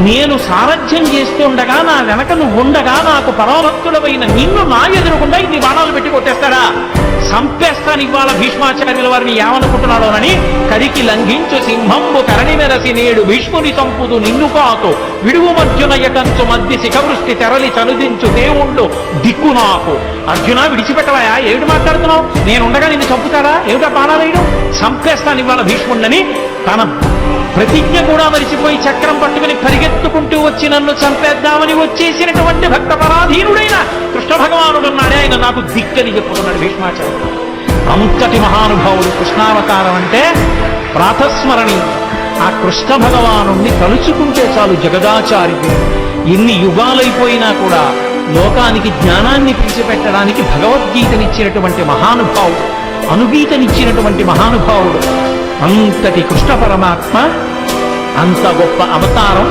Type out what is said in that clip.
నేను సారథ్యం చేస్తుండగా నా వెనక నువ్వు ఉండగా నాకు పరమభక్తుడమైన నిన్ను నా ఎదురుకుండా ఇన్ని బాణాలు పెట్టి కొట్టేస్తాడా? సంపేస్తాను ఇవాళ భీష్మాచార్యుల వారిని ఏమనుకుంటున్నాడోనని కరికి లంఘించు సింహంబు కరణి మెరసి నేడు భీష్ముని చంపుదు నిన్ను కాకు విడువు మధ్యునయ కంచు మధ్య శిఖవృష్టి తెరలి చనుదించు దేవుళ్ళు దిక్కు నాకు. అర్జున విడిచిపెట్టవయా ఏమిటి మాట్లాడుతున్నావు? నేనుండగా నిన్ను చంపుతాడా? ఏమిటా బాణాలేయడం సంపేస్తాను ఇవాళ భీష్ముండని తన ప్రతిజ్ఞ కూడా మరిచిపోయి చక్రం పట్టుకుని పరిగెత్తుకుంటూ వచ్చి నన్ను చంపేద్దామని వచ్చేసినటువంటి భక్త పరాధీనుడైన కృష్ణ భగవానుడు ఉన్నాడే. ఆయన నాకు దిక్కని చెప్పుకున్నాడు భీష్మాచార్యుడు. అంతటి మహానుభావుడు కృష్ణావతారం అంటే ప్రాతస్మరణి. ఆ కృష్ణ భగవాను తలుచుకుంటే చాలు జగదాచార్యుడు. ఎన్ని యుగాలైపోయినా కూడా లోకానికి జ్ఞానాన్ని పిలిచిపెట్టడానికి భగవద్గీతనిచ్చినటువంటి మహానుభావుడు అనుగీతనిచ్చినటువంటి మహానుభావుడు అంతటి కృష్ణ పరమాత్మ అంత గొప్ప అవతారం